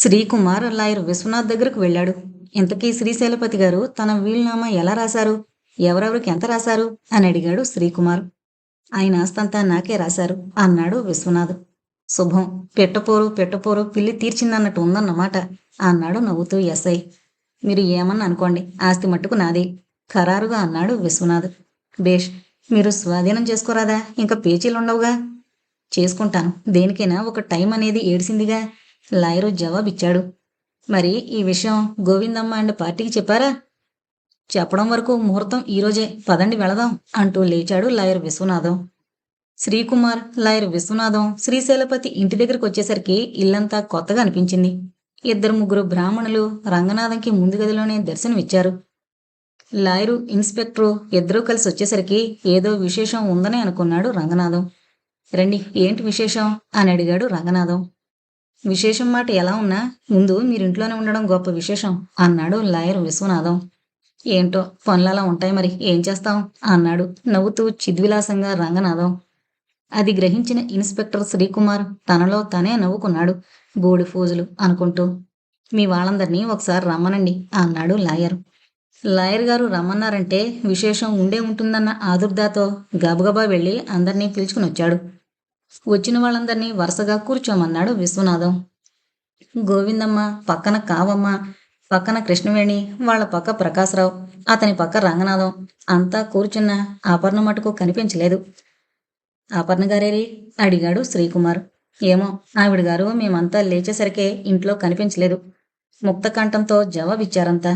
Srikumar lawyer Vishwanath దగ్గరకు వెళ్ళాడు. ఇంతకీ శ్రీశైలపతి గారు తన వీలునామా ఎలా రాశారు? ఎవరెవరికి ఎంత రాశారు? అని అడిగాడు శ్రీకుమార్. ఆయన ఆస్తంతా నాకే రాశారు అన్నాడు విశ్వనాథ్. శుభం పెట్టపోరు పెట్టపోరు పిల్లి తీర్చిందన్నట్టు ఉందన్నమాట అన్నాడు నవ్వుతూ ఎస్ఐ. మీరు ఏమన్నా అనుకోండి ఆస్తి మట్టుకు నాది ఖరారుగా అన్నాడు విశ్వనాథ్. బేష్ మీరు స్వాధీనం చేసుకోరాదా? ఇంకా పేచీలు ఉండవుగా చేసుకుంటాను దేనికైనా ఒక టైం అనేది ఏడిసిందిగా? లాయరు జవాబిచ్చాడు. మరి ఈ విషయం గోవిందమ్మ అండ్ పార్టీకి చెప్పారా? చెప్పడం వరకు ముహూర్తం ఈరోజే పదండి వెళదాం అంటూ లేచాడు లాయర్ విశ్వనాథం. శ్రీకుమార్ లాయర్ విశ్వనాథం శ్రీశైలపతి ఇంటి దగ్గరకు వచ్చేసరికి ఇల్లంతా కొత్తగా అనిపించింది. ఇద్దరు ముగ్గురు బ్రాహ్మణులు రంగనాథంకి ముందు గదిలోనే దర్శనమిచ్చారు. లాయరు ఇన్స్పెక్టరు ఇద్దరూ కలిసి వచ్చేసరికి ఏదో విశేషం ఉందని అనుకున్నాడు రంగనాథం. రండి ఏంటి విశేషం? అని అడిగాడు రంగనాథం. విశేషం మాట ఎలా ఉన్నా ముందు మీరింట్లోనే ఉండడం గొప్ప విశేషం అన్నాడు లాయర్ విశ్వనాథం. ఏంటో పనులు అలా ఉంటాయి మరి ఏం చేస్తాం? అన్నాడు నవ్వుతూ చిద్విలాసంగా రంగనాథం. అది గ్రహించిన ఇన్స్పెక్టర్ శ్రీకుమార్ తనలో తనే నవ్వుకున్నాడు బోడి ఫోజులు అనుకుంటూ. మీ వాళ్ళందరినీ ఒకసారి రమ్మనండి అన్నాడు లాయర్. లాయర్ గారు రమ్మన్నారంటే విశేషం ఉండే ఉంటుందన్న ఆదుర్దాతో గబగబా వెళ్ళి అందరినీ పిలుచుకుని వచ్చాడు వచ్చిన వాళ్ళందరినీ వరుసగా కూర్చోమన్నాడు విశ్వనాథం. గోవిందమ్మ పక్కన కావమ్మ పక్కన కృష్ణవేణి వాళ్ళ పక్క ప్రకాశరావు అతని పక్క రంగనాథం. అంతా కూర్చున్న ఆపర్ణ మటుకు కనిపించలేదు. ఆపర్ణ గారేరి? అడిగాడు శ్రీకుమార్. ఏమో ఆవిడ గారు మేమంతా లేచేసరికే ఇంట్లో కనిపించలేదు. ముక్తకంఠంతో జవాబిచ్చారంతా.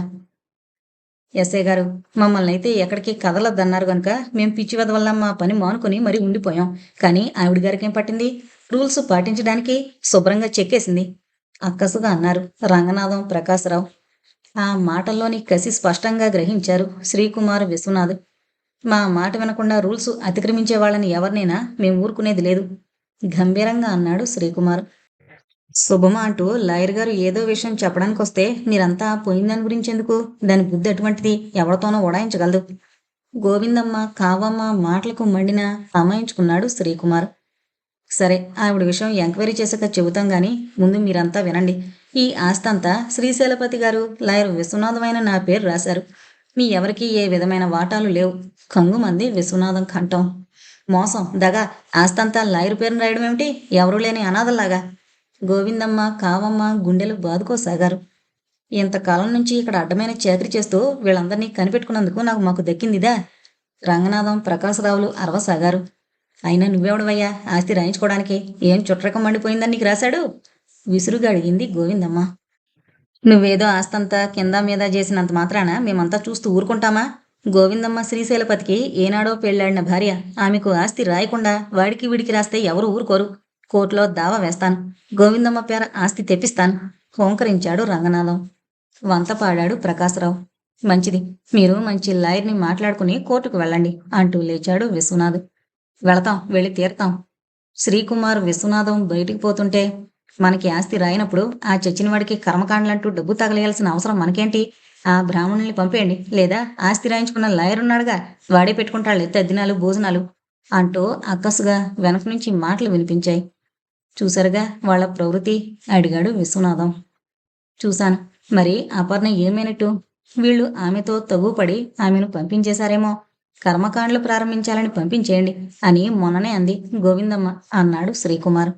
ఎస్ఐ గారు మమ్మల్ని అయితే ఎక్కడికి కదలొద్దన్నారు గనుక మేము పిచ్చి వల్ల మా పని మానుకొని మరీ ఉండిపోయాం. కానీ ఆవిడ గారికి ఏం పట్టింది? రూల్స్ పాటించడానికి శుభ్రంగా చెక్కేసింది. అక్కసుగా అన్నారు రంగనాథం ప్రకాశరావు. ఆ మాటల్లోని కసి స్పష్టంగా గ్రహించారు శ్రీకుమార్ విశ్వనాథ్. మా మాట వినకుండా రూల్స్ అతిక్రమించే వాళ్ళని ఎవరినైనా మేము ఊరుకునేది లేదు. గంభీరంగా అన్నాడు శ్రీకుమార్. శుభమ అంటూ లాయర్ గారు ఏదో విషయం చెప్పడానికి వస్తే మీరంతా పోయిన దాని గురించి ఎందుకు దాని బుద్ధి అటువంటిది ఎవరితోనో ఓడాయించగలదు. గోవిందమ్మ కావమ్మ మాటలకు మండిన అమాయించుకున్నాడు శ్రీకుమార్. సరే ఆవిడ విషయం ఎంక్వైరీ చేశాక చెబుతాం గాని ముందు మీరంతా వినండి. ఈ ఆస్తంతా శ్రీశైలపతి గారు లాయర్ విశ్వనాథమైన నా పేరు రాశారు. మీ ఎవరికీ ఏ విధమైన వాటాలు లేవు. కంగుమంది విశ్వనాథం కంఠం. మోసం దగ ఆస్తంతా లాయర్ పేరును రాయడం ఏమిటి ఎవరూ లేని అనాథల్లాగా. గోవిందమ్మ కావమ్మ గుండెలు బాదుకోసాగారు. ఇంతకాలం నుంచి ఇక్కడ అడ్డమైన చాకరీ చేస్తూ వీళ్ళందరినీ కనిపెట్టుకున్నందుకు నాకు మాకు దక్కిందిదా? రంగనాథం ప్రకాశరావులు అరవసాగారు. అయినా నువ్వెవడవయ్యా? ఆస్తి రాయించుకోవడానికి ఏం చుట్రకం మండిపోయిందని నీకు రాశాడు? విసురుగా అడిగింది గోవిందమ్మ. నువ్వేదో ఆస్తంతా కింద మీద చేసినంత మాత్రాన మేమంతా చూస్తూ ఊరుకుంటామా? గోవిందమ్మ శ్రీశైలపతికి ఏనాడో పెళ్ళాడిన భార్య. ఆమెకు ఆస్తి రాయకుండా వాడికి వీడికి రాస్తే ఎవరు ఊరుకోరు? కోర్టులో దావా వేస్తాను. గోవిందమ్మ పేర ఆస్తి తెప్పిస్తాను. హోంకరించాడు రంగనాథం. వంత పాడాడు ప్రకాశరావు. మంచిది. మీరు మంచి లాయర్ని మాట్లాడుకుని కోర్టుకు వెళ్ళండి అంటూ లేచాడు విశ్వనాథ్. వెళతాం వెళ్ళి తీరతాం. శ్రీకుమార్ విశ్వనాథం బయటికి పోతుంటే మనకి ఆస్తి రాయినప్పుడు ఆ చచ్చినవాడికి కర్మకాండలంటూ డబ్బు తగలేయాల్సిన అవసరం మనకేంటి? ఆ బ్రాహ్మణుల్ని పంపేయండి. లేదా ఆస్తి రాయించుకున్న లాయర్ ఉన్నాడుగా వాడే పెట్టుకుంటాడు తద్దినాలు భోజనాలు అంటూ అక్కసుగా వెనక నుంచి మాటలు వినిపించాయి. చూసారుగా వాళ్ళ ప్రవృత్తి? అడిగాడు విశ్వనాథం. చూశాను. మరి అపర్ణ ఏమైనట్టు? వీళ్ళు ఆమెతో తగుపడి ఆమెను పంపించేశారేమో? కర్మకాండలు ప్రారంభించాలని పంపించేయండి అని మొన్ననే అంది గోవిందమ్మ అన్నాడు శ్రీకుమార్.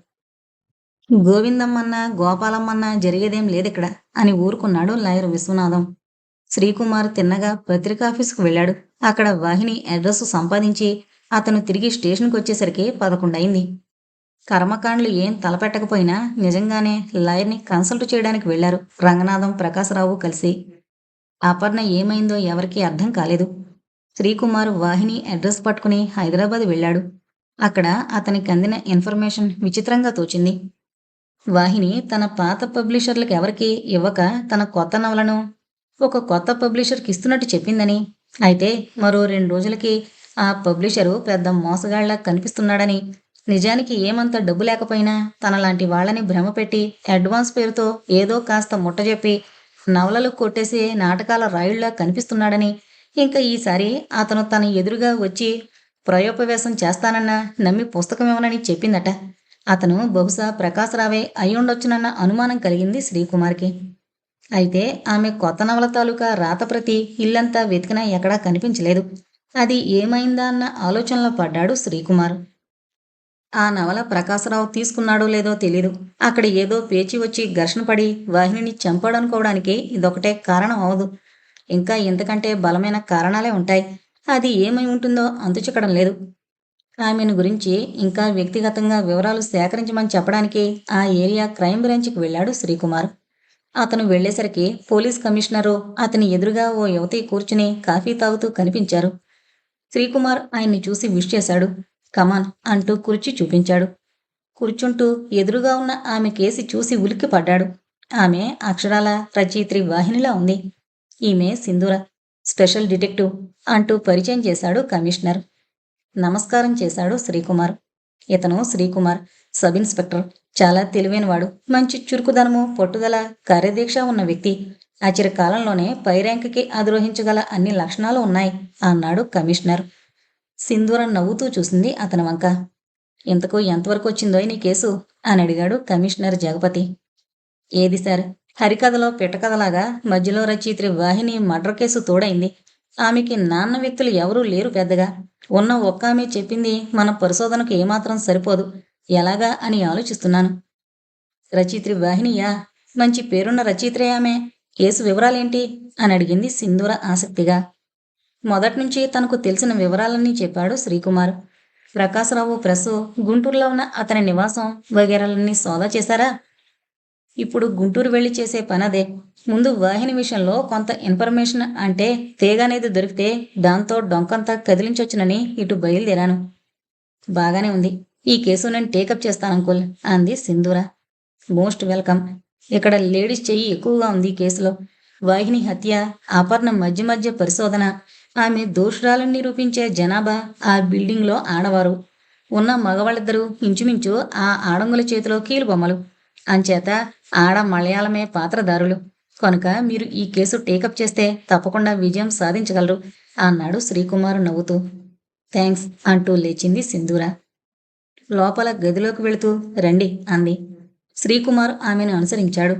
గోవిందమ్మన్న గోపాలమ్మన్న జరిగేదేం లేదిక్కడ అని ఊరుకున్నాడు లాయర్ విశ్వనాథం. శ్రీకుమార్ తిన్నగా పత్రికాఫీసుకు వెళ్ళాడు. అక్కడ వాహిని అడ్రస్ సంపాదించి అతను తిరిగి స్టేషన్కి వచ్చేసరికి పదకొండయింది. కర్మకాండ్లు ఏం తలపెట్టకపోయినా నిజంగానే లాయర్ని కన్సల్ట్ చేయడానికి వెళ్ళారు రంగనాథం ప్రకాశరావు కలిసి. అపర్ణ ఏమైందో ఎవరికీ అర్థం కాలేదు. శ్రీకుమార్ వాహిని అడ్రస్ పట్టుకుని హైదరాబాద్ వెళ్ళాడు. అక్కడ అతనికి అందిన ఇన్ఫర్మేషన్ విచిత్రంగా తోచింది. వాహిని తన పాత పబ్లిషర్లకు ఎవరికి ఇవ్వక తన కొత్త నవలను ఒక కొత్త పబ్లిషర్కి ఇస్తున్నట్టు చెప్పిందని. అయితే మరో రెండు రోజులకి ఆ పబ్లిషరు పెద్ద మోసగాళ్ళా కనిపిస్తున్నాడని నిజానికి ఏమంత డబ్బు లేకపోయినా తనలాంటి వాళ్ళని భ్రమపెట్టి అడ్వాన్స్ పేరుతో ఏదో కాస్త ముట్టజెప్పి నవలలు కొట్టేసి నాటకాల రాయుళ్ళా కనిపిస్తున్నాడని ఇంకా ఈసారి అతను తన ఎదురుగా వచ్చి ప్రయోపవేశం చేస్తానన్నా నమ్మి పుస్తకం ఇవ్వనని చెప్పిందట. అతను బహుశా ప్రకాశరావే అయ్యుండొచ్చునన్న అనుమానం కలిగింది శ్రీకుమార్కి. అయితే ఆమె కొత్త నవల తాలూకా రాతప్రతి ఇల్లంతా వెతికినా ఎక్కడా కనిపించలేదు. అది ఏమైందా అన్న ఆలోచనలో పడ్డాడు శ్రీకుమార్. ఆ నవల ప్రకాశరావు తీసుకున్నాడో లేదో తెలీదు. అక్కడ ఏదో పేచి వచ్చి ఘర్షణ పడి వాహినిని చంపాడనుకోవడానికి ఇదొకటే కారణం అవదు. ఇంకా ఇంతకంటే బలమైన కారణాలే ఉంటాయి. అది ఏమై ఉంటుందో అంతుచిక్కడం లేదు. ఆమెను గురించి ఇంకా వ్యక్తిగతంగా వివరాలు సేకరించమని చెప్పడానికి ఆ ఏరియా క్రైమ్ బ్రాంచ్కి వెళ్ళాడు శ్రీకుమార్. అతను వెళ్ళేసరికి పోలీస్ కమిషనరు అతని ఎదురుగా ఓ యువతి కూర్చుని కాఫీ తాగుతూ కనిపించారు. శ్రీకుమార్ ఆయన్ని చూసి విష్ చేశాడు. కమాన్ అంటూ కుర్చీ చూపించాడు. కూర్చుంటూ ఎదురుగా ఉన్న ఆమె కేసి చూసి ఉలిక్కి పడ్డాడు ఆమె అక్షరాల రచయిత్రి వాహినిలా ఉంది. ఈమె సింధూర స్పెషల్ డిటెక్టివ్ అంటూ పరిచయం చేశాడు కమిషనర్. నమస్కారం చేశాడు శ్రీకుమార్. ఇతను శ్రీకుమార్ సబ్ ఇన్స్పెక్టర్. చాలా తెలివైనవాడు. మంచి చురుకుదనము పట్టుదల కార్యదీక్ష ఉన్న వ్యక్తి. అచిర కాలంలోనే పై ర్యాంకుకి అధిరోహించగల అన్ని లక్షణాలు ఉన్నాయి అన్నాడు కమిషనర్. సింధూరం నవ్వుతూ చూసింది అతని వంక. ఇంతకు ఎంతవరకు వచ్చిందో నీ కేసు? అని అడిగాడు కమిషనర్ జగపతి. ఏది సార్? హరికథలో పిట్టకథలాగా మధ్యలో రచయిత్రి వాహిని మర్డర్ కేసు తోడైంది. ఆమెకి నాన్న వ్యక్తులు ఎవరూ లేరు పెద్దగా. ఉన్న ఒక్క ఆమె చెప్పింది మన పరిశోధనకు ఏమాత్రం సరిపోదు. ఎలాగా అని ఆలోచిస్తున్నాను. రచయిత్రి వాహినియా? మంచి పేరున్న రచయిత్రే ఆమె? కేసు వివరాలేంటి? అని అడిగింది సింధూర ఆసక్తిగా. మొదటి నుంచి తనకు తెలిసిన వివరాలన్నీ చెప్పాడు శ్రీకుమార్. ప్రకాశరావు ప్రెస్ గుంటూరులో ఉన్న అతని నివాసం వగేరాలన్నీ సోదా చేశారా? ఇప్పుడు గుంటూరు వెళ్ళి చేసే పనదే. ముందు వాహిని విషయంలో కొంత ఇన్ఫర్మేషన్ అంటే తీగ అనేది దొరికితే దాంతో డొంకంతా కదిలించొచ్చునని ఇటు బయలుదేరాను. బాగానే ఉంది. ఈ కేసు నేను టేకప్ చేస్తాను అంకుల్ అంది సింధూర. Most welcome. ఇక్కడ లేడీస్ చెయ్యి ఎక్కువగా ఉంది ఈ కేసులో. వాహిని హత్య అపర్ణ మధ్య మధ్య పరిశోధన ఆమె దోషురాలను నిరూపించే జనాభా ఆ బిల్డింగ్లో ఆడవారు. ఉన్న మగవాళ్ళిద్దరూ ఇంచుమించు ఆ ఆడంగుల చేతిలో కీలుబొమ్మలు అంచేత ఆడ మలయాళమే పాత్రదారులు కనుక మీరు ఈ కేసు టేకప్ చేస్తే తప్పకుండా విజయం సాధించగలరు అన్నాడు శ్రీకుమార్ నవ్వుతూ. థ్యాంక్స్ అంటూ లేచింది సింధూర. లోపల గదిలోకి వెళుతూ రండి అంది. శ్రీకుమార్ ఆమెను అనుసరించాడు.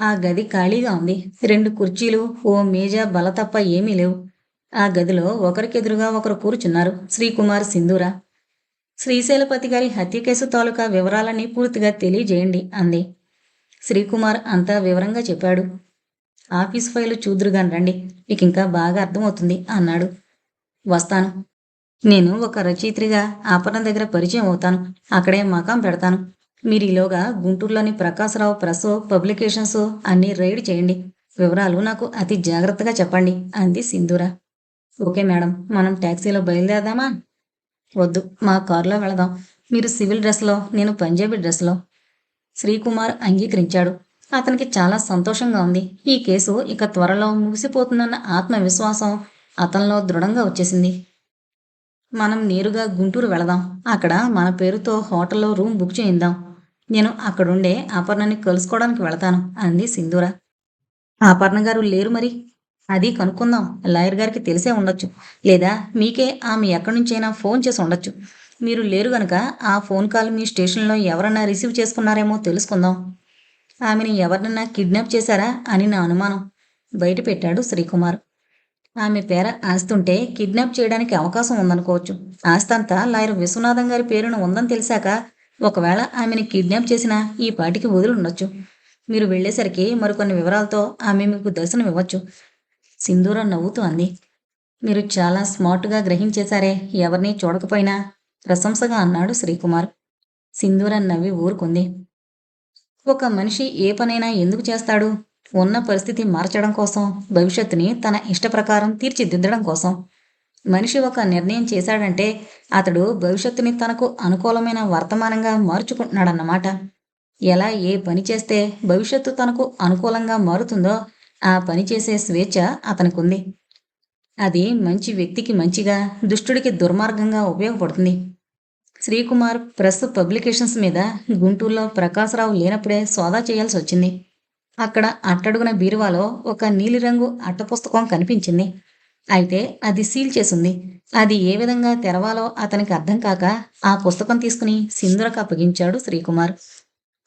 ఆ గది ఖాళీగా ఉంది. రెండు కుర్చీలు ఓ మేజా బల తప్ప ఏమీ లేవు. ఆ గదిలో ఒకరికెదురుగా ఒకరు కూర్చున్నారు శ్రీకుమార్ సింధూర. శ్రీశైలపతి గారి హత్య కేసు తాలూకా వివరాలన్నీ పూర్తిగా తెలియజేయండి అంది. శ్రీకుమార్ అంతా వివరంగా చెప్పాడు. ఆఫీస్ ఫైలు చూదురుగాని రండి మీకు ఇంకా బాగా అర్థమవుతుంది అన్నాడు. వస్తాను. నేను ఒక రచయిత్రిగా ఆపరణ దగ్గర పరిచయం అవుతాను. అక్కడే మకాం పెడతాను. మీరు ఈలోగా గుంటూరులోని ప్రకాశరావు ప్రెస్ పబ్లికేషన్స్ అన్నీ రైడ్ చేయండి. వివరాలు నాకు అతి జాగ్రత్తగా చెప్పండి అంది సింధూరా. ఓకే మేడం మనం ట్యాక్సీలో బయలుదేరదామా? వద్దు మా కారులో వెళదాం. మీరు సివిల్ డ్రెస్లో నేను పంజాబీ డ్రెస్లో. శ్రీకుమార్ అంగీకరించాడు. అతనికి చాలా సంతోషంగా ఉంది. ఈ కేసు ఇక త్వరలో ముగిసిపోతుందన్న ఆత్మవిశ్వాసం అతనిలో దృఢంగా వచ్చేసింది. మనం నేరుగా గుంటూరు వెళదాం. అక్కడ మన పేరుతో హోటల్లో రూమ్ బుక్ చేయిందాం. నేను అక్కడుండే అపర్ణని కలుసుకోవడానికి వెళతాను అంది సింధూర. అపర్ణ గారు లేరు మరి? అది కనుక్కుందాం. లాయర్ గారికి తెలిసే ఉండొచ్చు. లేదా మీకే ఆమె ఎక్కడి నుంచైనా ఫోన్ చేసి ఉండొచ్చు. మీరు లేరు గనక ఆ ఫోన్ కాల్ మీ స్టేషన్లో ఎవరన్నా రిసీవ్ చేసుకున్నారేమో తెలుసుకుందాం. ఆమెని ఎవరినన్నా కిడ్నాప్ చేశారా అని నా అనుమానం. బయట పెట్టాడు శ్రీకుమార్. ఆమె పేర ఆస్తుంటే కిడ్నాప్ చేయడానికి అవకాశం ఉందనుకోవచ్చు. ఆస్తంతా లాయర్ విశ్వనాథం గారి పేరును ఉందని తెలిసాక ఒకవేళ ఆమెని కిడ్నాప్ చేసినా ఈ పాటికి వదిలి ఉండొచ్చు. మీరు వెళ్ళేసరికి మరికొన్ని వివరాలతో ఆమె మీకు దర్శనం ఇవ్వచ్చు సింధూర నవ్వుతూ అంది మీరు చాలా స్మార్ట్గా గ్రహించేశారే ఎవరిని చూడకపోయినా ప్రశంసగా అన్నాడు శ్రీకుమార్. సింధూర నవ్వి ఊరుకుంది. ఒక మనిషి ఏ పనైనా ఎందుకు చేస్తాడు? ఉన్న పరిస్థితి మార్చడం కోసం భవిష్యత్తుని తన ఇష్ట ప్రకారం తీర్చిదిద్దడం కోసం. మనిషి ఒక నిర్ణయం చేశాడంటే అతడు భవిష్యత్తుని తనకు అనుకూలమైన వర్తమానంగా మార్చుకుంటున్నాడన్నమాట. ఎలా ఏ పని చేస్తే భవిష్యత్తు తనకు అనుకూలంగా మారుతుందో ఆ పని చేసే స్వేచ్ఛ అతనికుంది. అది మంచి వ్యక్తికి మంచిగా దుష్టుడికి దుర్మార్గంగా ఉపయోగపడుతుంది. శ్రీకుమార్ ప్రెస్ పబ్లికేషన్స్ మీద గుంటూరులో ప్రకాశరావు లేనప్పుడే సోదా చేయాల్సి వచ్చింది. అక్కడ అట్టడుగున బీరువాలో ఒక నీలిరంగు అట్టపుస్తకం కనిపించింది. అయితే అది సీల్ చేసుంది. అది ఏ విధంగా తెరవాలో అతనికి అర్థం కాక ఆ పుస్తకం తీసుకుని సింధురకు అప్పగించాడు శ్రీకుమార్.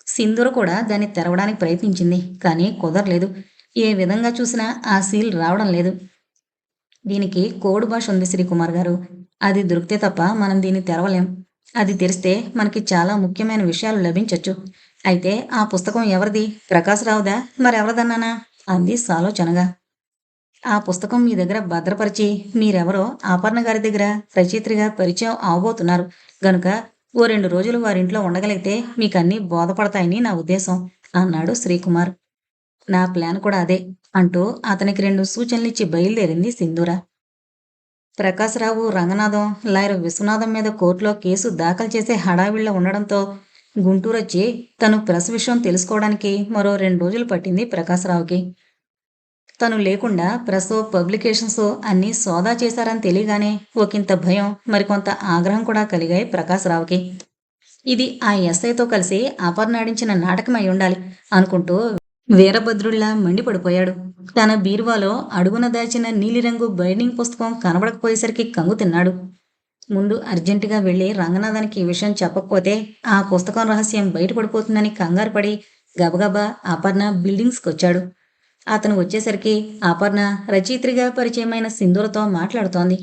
సింధుర కూడా దాన్ని తెరవడానికి ప్రయత్నించింది కానీ కుదరలేదు. ఏ విధంగా చూసినా ఆ సీల్ రావడం లేదు. దీనికి కోడ్ భాష ఉంది శ్రీకుమార్ గారు. అది దొరికితే తప్ప మనం దీన్ని తెరవలేం. అది తెరిస్తే మనకి చాలా ముఖ్యమైన విషయాలు లభించొచ్చు. అయితే ఆ పుస్తకం ఎవరిది? ప్రకాశ్రావుదా మరెవరిదన్నానా? అంది సాలోచనగా ఆ పుస్తకం మీ దగ్గర భద్రపరిచి మీరెవరో ఆపర్ణ గారి దగ్గర రచయిత్రిగా పరిచయం అవబోతున్నారు. గనుక ఓ రెండు రోజులు వారింట్లో ఉండగలిగితే మీకన్నీ బోధపడతాయని నా ఉద్దేశం అన్నాడు శ్రీకుమార్. నా ప్లాన్ కూడా అదే అంటూ అతనికి రెండు సూచనలిచ్చి బయలుదేరింది సింధూర. ప్రకాశరావు రంగనాథం లాయర్ విశ్వనాథం మీద కోర్టులో కేసు దాఖలు చేసే హడావిళ్ళ ఉండడంతో గుంటూరు వచ్చి తను ప్రెస్ విషయం తెలుసుకోవడానికి మరో రెండు రోజులు పట్టింది ప్రకాశ్రావుకి. తను లేకుండా ప్రెస్ పబ్లికేషన్స్ అన్నీ సోదా చేశారని తెలియగానే ఒకంత భయం మరికొంత ఆగ్రహం కూడా కలిగాయి ప్రకాశరావుకి. ఇది ఆ ఎస్ఐతో కలిసి అపర్నాడించిన నాటకం అయి ఉండాలి అనుకుంటూ వీరభద్రుళ్ళ మండిపడిపోయాడు. తన బీరువాలో అడుగున దాచిన నీలిరంగు బైండింగ్ పుస్తకం కనబడకపోయేసరికి కంగు తిన్నాడు. ముందు అర్జెంటుగా వెళ్ళి రంగనాథానికి ఈ విషయం చెప్పకపోతే ఆ పుస్తకం రహస్యం బయటపడిపోతుందని కంగారు పడి గబగబా అపర్ణ బిల్డింగ్స్కి వచ్చాడు. అతను వచ్చేసరికి అపర్ణ రచయిత్రిగా పరిచయమైన సింధూరతో మాట్లాడుతోంది.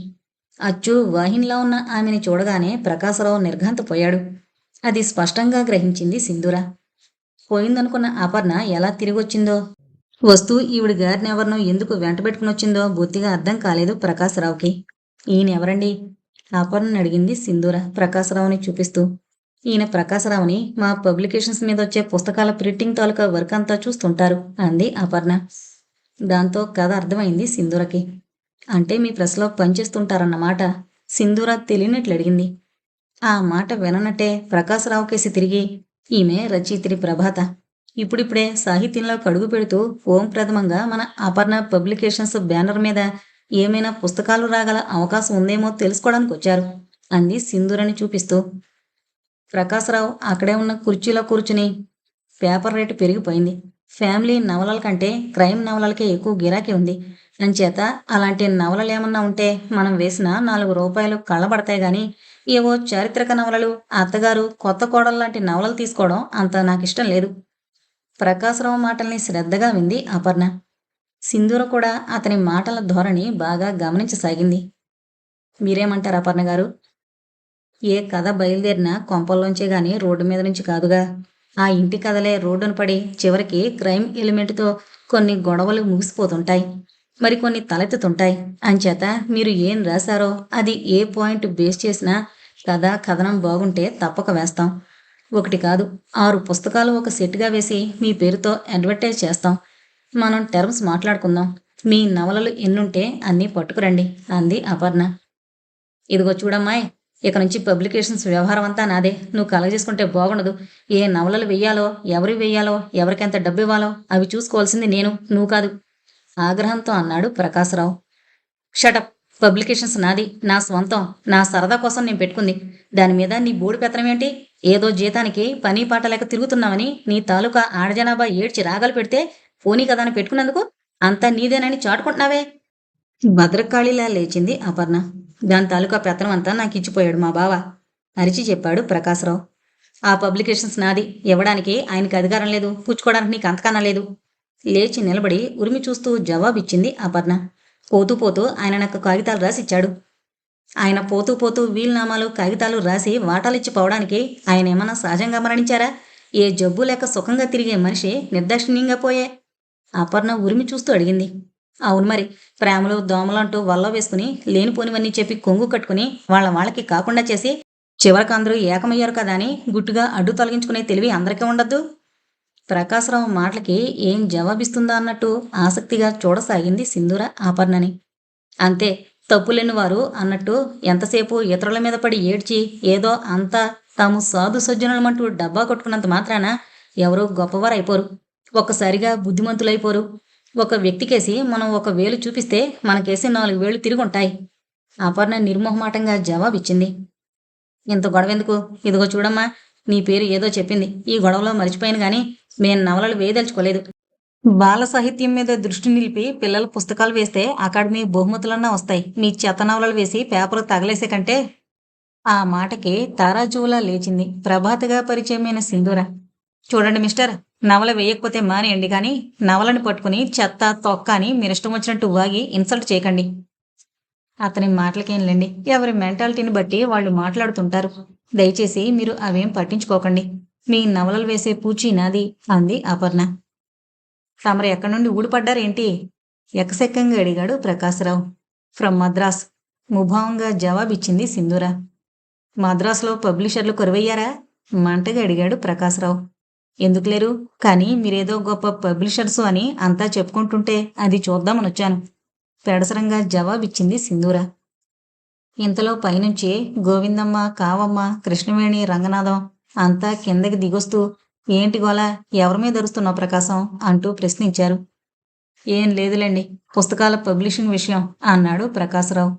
అచ్చు వాహిన్లో ఉన్న ఆమెని చూడగానే ప్రకాశరావు నిర్ఘాంతపోయాడు. అది స్పష్టంగా గ్రహించింది సింధూర. పోయిందనుకున్న అపర్ణ ఎలా తిరిగొచ్చిందో? వస్తూ ఈవిడ గారిని ఎవరినో ఎందుకు వెంట పెట్టుకుని వచ్చిందో బొత్తిగా అర్థం కాలేదు ప్రకాశరావుకి. ఈయన ఎవరండి అపర్ణని అడిగింది సింధూర ప్రకాశరావుని చూపిస్తూ. ఈయన ప్రకాశరావుని మా పబ్లికేషన్స్ మీద వచ్చే పుస్తకాల ప్రింటింగ్ తాలూకా వర్క్ అంతా చూస్తుంటారు అంది అపర్ణ. దాంతో కథ అర్థమైంది సింధూరకి. అంటే మీ ప్రెస్లో పనిచేస్తుంటారన్నమాట సింధూర తెలియనట్లు అడిగింది. ఆ మాట విననట్టే ప్రకాశరావు కేసి తిరిగి ఈమె రచయిత్రి ప్రభాత. ఇప్పుడిప్పుడే సాహిత్యంలో కడుగు పెడుతూ ఓం ప్రథమంగా మన అపర్ణ పబ్లికేషన్స్ బ్యానర్ మీద ఏమైనా పుస్తకాలు రాగల అవకాశం ఉందేమో తెలుసుకోవడానికి వచ్చారు అంది సింధూరని చూపిస్తూ. ప్రకాశరావు అక్కడే ఉన్న కుర్చీలో కూర్చుని పేపర్ రేటు పెరిగిపోయింది. ఫ్యామిలీ నవలల కంటే క్రైమ్ నవలలకే ఎక్కువ గిరాకీ ఉంది. అంచేత అలాంటి నవలలు ఏమన్నా ఉంటే మనం వేసిన నాలుగు రూపాయలు కళ్ళబడతాయి గాని ఏవో చారిత్రక నవలలు అత్తగారు కొత్త కోడలు లాంటి నవలలు తీసుకోవడం అంత నాకు ఇష్టం లేదు. ప్రకాశరావు మాటల్ని శ్రద్ధగా వింది అపర్ణ. సింధూర కూడా అతని మాటల ధోరణి బాగా గమనించసాగింది. మీరేమంటారు అపర్ణ గారు? ఏ కథ బయలుదేరినా కొంపల్లోంచే గాని రోడ్డు మీద నుంచి కాదుగా. ఆ ఇంటి కథలే రోడ్డును పడి చివరికి క్రైమ్ ఎలిమెంట్తో కొన్ని గొడవలు ముగిసిపోతుంటాయి. మరికొన్ని తలెత్తుతుంటాయి. అంచేత మీరు ఏం రాశారో అది ఏ పాయింట్ బేస్ చేసినా కథ కథనం బాగుంటే తప్పక వేస్తాం. ఒకటి కాదు ఆరు పుస్తకాలు ఒక సెట్గా వేసి మీ పేరుతో అడ్వర్టైజ్ చేస్తాం. మనం టర్మ్స్ మాట్లాడుకుందాం. మీ నవలలు ఎన్నుంటే అన్నీ పట్టుకురండి అంది అపర్ణ. ఇదిగో చూడమ్మాయ్ ఇక నుంచి పబ్లికేషన్స్ వ్యవహారం అంతా నాదే. నువ్వు కలగజేసుకుంటే బాగుండదు. ఏ నవలలు వెయ్యాలో ఎవరి వెయ్యాలో ఎవరికెంత డబ్బు ఇవ్వాలో అవి చూసుకోవాల్సింది నేను నువ్వు కాదు. ఆగ్రహంతో అన్నాడు ప్రకాశరావు. షటప్ పబ్లికేషన్స్ నాది నా స్వంతం నా సరదా కోసం నేను పెట్టుకుంది. దాని మీద నీ బోడి పెత్తనం ఏంటి? ఏదో జీతానికి పని పాట లేక తిరుగుతున్నావని నీ తాలూకా ఆడజనాభా ఏడ్చి రాగలు పెడితే పోనీ కదా అని పెట్టుకున్నందుకు అంతా నీదేనని చాటుకుంటున్నావే? భద్రకాళిలా లేచింది అపర్ణ. దాని తాలూకా పెత్తనం అంతా నాకు ఇచ్చిపోయాడు మా బావ అరిచి చెప్పాడు ప్రకాశరావు. ఆ పబ్లికేషన్స్ నాది ఇవ్వడానికి ఆయనకి అధికారం లేదు. పుచ్చుకోవడానికి నీకు అంతకన్నా లేదు. లేచి నిలబడి ఉరిమి చూస్తూ జవాబిచ్చింది అపర్ణ పోతూ పోతూ ఆయన నాకు కాగితాలు రాసి ఇచ్చాడు ఆయన పోతూ పోతూ వీలునామాలు కాగితాలు రాసి వాటాలిచ్చి పోవడానికి ఆయన ఏమన్నా సహజంగా మరణించారా? ఏ జబ్బు లేక సుఖంగా తిరిగే మనిషి నిర్దాక్షిణ్యంగా పోయే? అపర్ణ ఉరిమి చూస్తూ అడిగింది. అవును మరి ప్రేమలు దోమలు అంటూ వల్ల వేసుకుని లేనిపోనివన్నీ చెప్పి కొంగు కట్టుకుని వాళ్ళ వాళ్ళకి కాకుండా చేసి చివరికి అందరూ ఏకమయ్యారు కదా అని గుట్టుగా అడ్డు తొలగించుకునే తెలివి అందరికీ ఉండద్దు. ప్రకాశరావు మాటలకి ఏం జవాబిస్తుందా అన్నట్టు ఆసక్తిగా చూడసాగింది సింధూర ఆపర్ణని. అంతే తప్పులేని వారు అన్నట్టు ఎంతసేపు ఇతరుల మీద పడి ఏడ్చి ఏదో అంతా తాము సాధు సజ్జనులమంటూ డబ్బా కొట్టుకున్నంత మాత్రాన ఎవరూ గొప్పవారు అయిపోరు ఒక్కసారిగా బుద్ధిమంతులైపోరు. ఒక వ్యక్తికేసి మనం ఒక వేలు చూపిస్తే మనకేసి నాలుగు వేలు తిరుగుంటాయి. అపర్ణ నిర్మోహమాటంగా జవాబిచ్చింది. ఇంత గొడవెందుకు? ఇదిగో చూడమ్మా నీ పేరు ఏదో చెప్పింది. ఈ గొడవలో మర్చిపోయాను గాని నేను నవలలు వేయదలుచుకోలేదు. బాల సాహిత్యం మీద దృష్టి నిలిపి పిల్లల పుస్తకాలు వేస్తే అకాడమీ బహుమతులన్నా వస్తాయి. మీ చెత్త నవలలు వేసి పేపర్ తగలేసే కంటే ఆ మాటకి తారాజువులా లేచింది ప్రభాతగా పరిచయమైన సింధూర. చూడండి మిస్టర్ నవల వేయకపోతే మానేయండి కానీ నవలని పట్టుకుని చెత్త తొక్క అని మీరు ఇష్టం వచ్చినట్టు వాగి ఇన్సల్ట్ చేయకండి. అతని మాటలకేంలేండి ఎవరి మెంటాలిటీని బట్టి వాళ్ళు మాట్లాడుతుంటారు. దయచేసి మీరు అవేం పట్టించుకోకండి. మీ నవలలు వేసే పూచి నాది అంది అపర్ణ. తమరు ఎక్కడి నుండి ఊడిపడ్డారేంటి? ఎకసెక్కంగా అడిగాడు ప్రకాశరావు. ఫ్రమ్ మద్రాస్. ముభావంగా జవాబిచ్చింది సింధూర. మద్రాసులో పబ్లిషర్లు కొరవయ్యారా? మంటగా అడిగాడు ప్రకాశరావు. ఎందుకు లేరు కానీ మీరేదో గొప్ప పబ్లిషర్సు అని అంతా చెప్పుకుంటుంటే అది చూద్దామని వచ్చాను పెడసరంగా జవాబిచ్చింది సింధూర. ఇంతలో పైనుంచి గోవిందమ్మ కావమ్మ కృష్ణవేణి రంగనాథం అంతా కిందకి దిగొస్తూ ఏంటి గోల ఎవరి మీద అరుస్తున్నావు ప్రకాశం? అంటూ ప్రశ్నించారు. ఏం లేదులేండి పుస్తకాల పబ్లిషింగ్ విషయం అన్నాడు ప్రకాశరావు.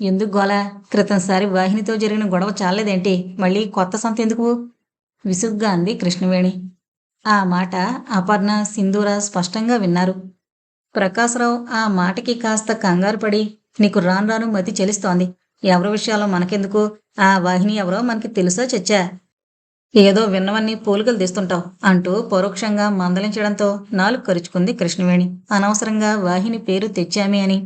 ఎందుకు గోల క్రితంసారి వాహినితో జరిగిన గొడవ చాలేదేంటి మళ్ళీ కొత్త సంత ఎందుకు? విసుగ్గా అంది కృష్ణవేణి. ఆ మాట అపర్ణ సింధూర స్పష్టంగా విన్నారు. ప్రకాశరావు ఆ మాటకి కాస్త కంగారు పడి నీకు రాను రాను మతి చెలిస్తోంది. ఎవరి విషయాల్లో మనకెందుకు? ఆ వాహిని ఎవరో మనకి తెలుసో చచ్చా? ఏదో విన్నవన్నీ పోలికలు తీస్తుంటావు అంటూ పరోక్షంగా మందలించడంతో నాలుగు కరుచుకుంది కృష్ణవేణి. అనవసరంగా వాహిని పేరు తెచ్చామి అని.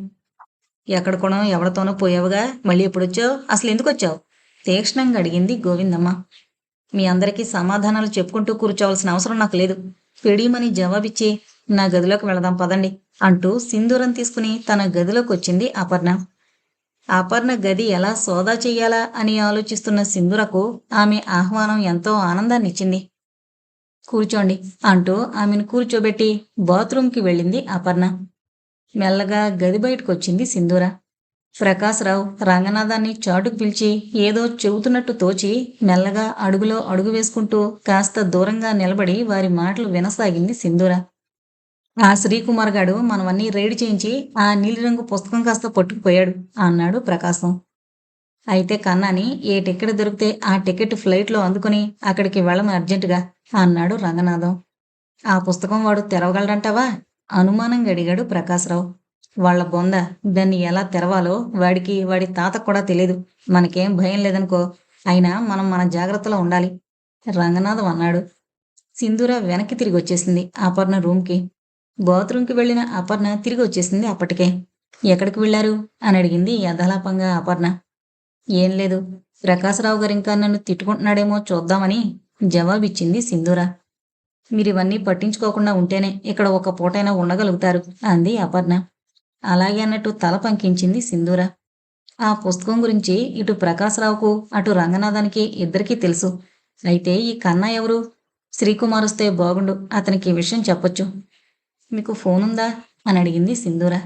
ఎక్కడికోనో ఎవరితోనో పోయావుగా? మళ్ళీ ఎప్పుడొచ్చావు? అసలు ఎందుకు వచ్చావు తీక్షణంగా అడిగింది గోవిందమ్మ. మీ అందరికీ సమాధానాలు చెప్పుకుంటూ కూర్చోవలసిన అవసరం నాకు లేదు. పెడీమని జవాబిచ్చి నా గదిలోకి వెళదాం పదండి అంటూ సింధూరం తీసుకుని తన గదిలోకి వచ్చింది అపర్ణ. అపర్ణ గది ఎలా సోదా చెయ్యాలా అని ఆలోచిస్తున్న సింధురకు ఆమె ఆహ్వానం ఎంతో ఆనందాన్నిచ్చింది. కూర్చోండి అంటూ ఆమెను కూర్చోబెట్టి బాత్రూంకి వెళ్ళింది అపర్ణ. మెల్లగా గది బయటకు వచ్చింది సింధూర. ప్రకాశ్రావు రంగనాథాన్ని చాటుకు పిలిచి ఏదో చెబుతున్నట్టు తోచి మెల్లగా అడుగులో అడుగు వేసుకుంటూ కాస్త దూరంగా నిలబడి వారి మాటలు వినసాగింది సింధూర. ఆ శ్రీకుమార్ గాడు మనవన్నీ రైడ్ చేయించి ఆ నీలిరంగు పుస్తకం కాస్త పట్టుకుపోయాడు అన్నాడు ప్రకాశం. అయితే కన్నాని ఏ టికెట్ దొరికితే ఆ టికెట్ ఫ్లైట్లో అందుకుని అక్కడికి వెళ్ళమని అర్జెంటుగా అన్నాడు రంగనాథం. ఆ పుస్తకం వాడు తెరవగలడంటావా? అనుమానంగా అడిగాడు ప్రకాశ్రావు. వాళ్ళ బొంద దాన్ని ఎలా తెరవాలో వాడికి వాడి తాతకు కూడా తెలియదు మనకేం భయం లేదనుకో అయినా మనం మన జాగ్రత్తలో ఉండాలి. రంగనాథం అన్నాడు. సింధూర వెనక్కి తిరిగి వచ్చేసింది. అపర్ణ రూమ్కి. బాత్రూంకి వెళ్ళిన అపర్ణ తిరిగి వచ్చేసింది అప్పటికే. ఎక్కడికి వెళ్ళారు? అని అడిగింది యథాలాపంగా అపర్ణ. ఏం లేదు ప్రకాశరావు గారు ఇంకా నన్ను తిట్టుకుంటున్నాడేమో చూద్దామని జవాబిచ్చింది సింధూర. మీరు ఇవన్నీ పట్టించుకోకుండా ఉంటేనే ఇక్కడ ఒక పూటైనా ఉండగలుగుతారు అంది అపర్ణ. అలాగే అన్నట్టు తల పంకించింది సింధూర. ఆ పుస్తకం గురించి ఇటు ప్రకాశరావుకు అటు రంగనాథానికి ఇద్దరికీ తెలుసు. అయితే ఈ కన్నా ఎవరు? శ్రీకుమార్ వస్తే బాగుండు అతనికి ఈ విషయం చెప్పొచ్చు. మీకు ఫోన్ ఉందా? అని అడిగింది సింధూర.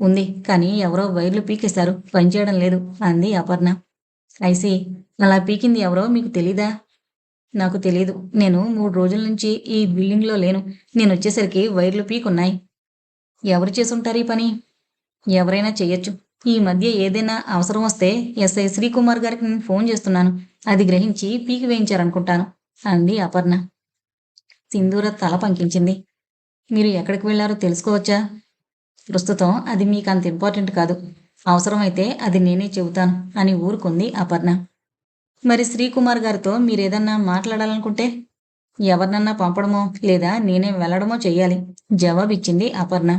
ఉంది కానీ ఎవరో వైర్లు పీకేశారు పనిచేయడం లేదు అంది అపర్ణ. ఐసి అలా పీకింది ఎవరో మీకు తెలీదా? నాకు తెలీదు. నేను మూడు రోజుల నుంచి ఈ బిల్డింగ్లో లేను. నేను వచ్చేసరికి వైర్లు పీకున్నాయి. ఎవరు చేసుంటారు ఈ పని? ఎవరైనా చేయొచ్చు. ఈ మధ్య ఏదైనా అవసరం వస్తే ఎస్ఐ శ్రీకుమార్ గారికి నేను ఫోన్ చేస్తున్నాను. అది గ్రహించి పీకి వేయించారనుకుంటాను అంది అపర్ణ. సింధూర తల పంకించింది. మీరు ఎక్కడికి వెళ్ళారో తెలుసుకోవచ్చా? ప్రస్తుతం అది మీకు అంత ఇంపార్టెంట్ కాదు. అవసరమైతే అది నేనే చెబుతాను అని ఊరుకుంది అపర్ణ. మరి శ్రీకుమార్ గారితో మీరేదన్నా మాట్లాడాలనుకుంటే ఎవరినన్నా పంపడమో లేదా నేనే వెళ్ళడమో చెయ్యాలి జవాబిచ్చింది అపర్ణ.